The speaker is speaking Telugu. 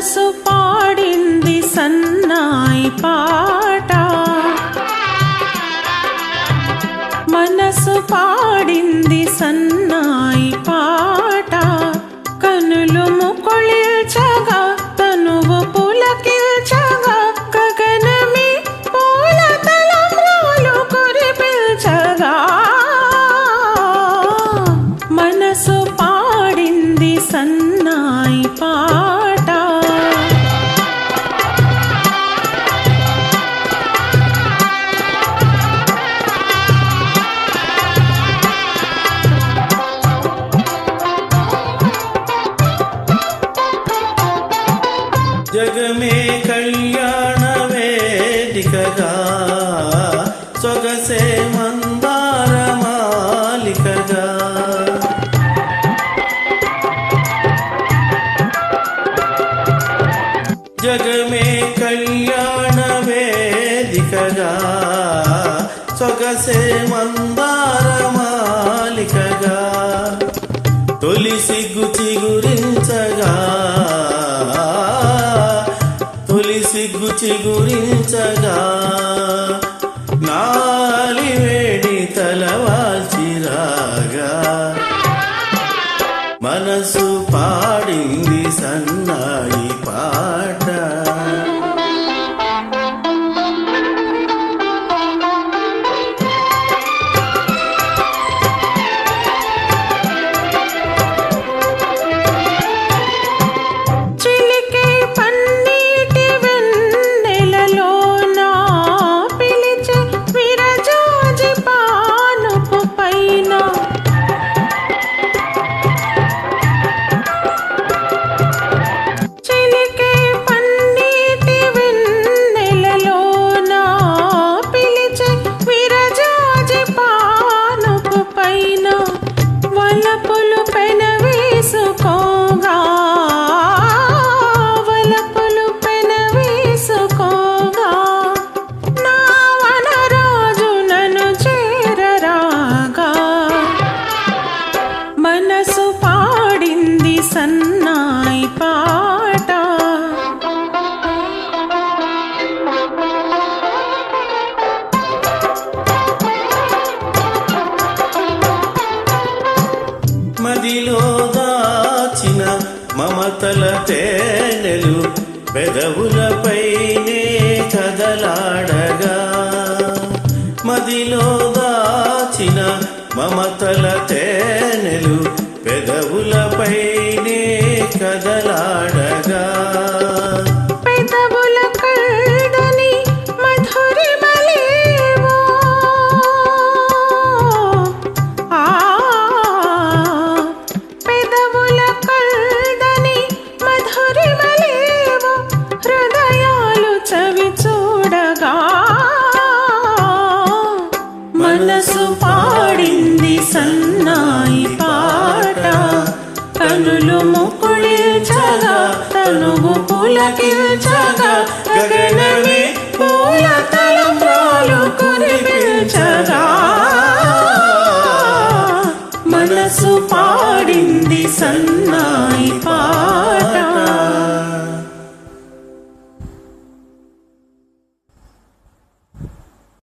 మనసు పాడింది సన్నాయి పాట. మనసు పా జగమే కళ్యాణ వేదికగా. సొగసే మందార మాలికగా. జగమే కళ్యాణ వేదికగా. సొగసే మందార మాలికగా. తొలి సిగ్గు చిగురించగా సిగ్గు చిగురించగా I Na నెమ్మదిలో దాచిన మమతల తేనెలు పెదవులపైనే కదలాడగా. మదిలో దాచిన మమతల తేనెలు పెదవులపైనే కదలాడగా. మనసు పాడింది సన్నాయి పాట. కనులు ముకుళిల్చగా తనువు పులకిల్చగా గగనమే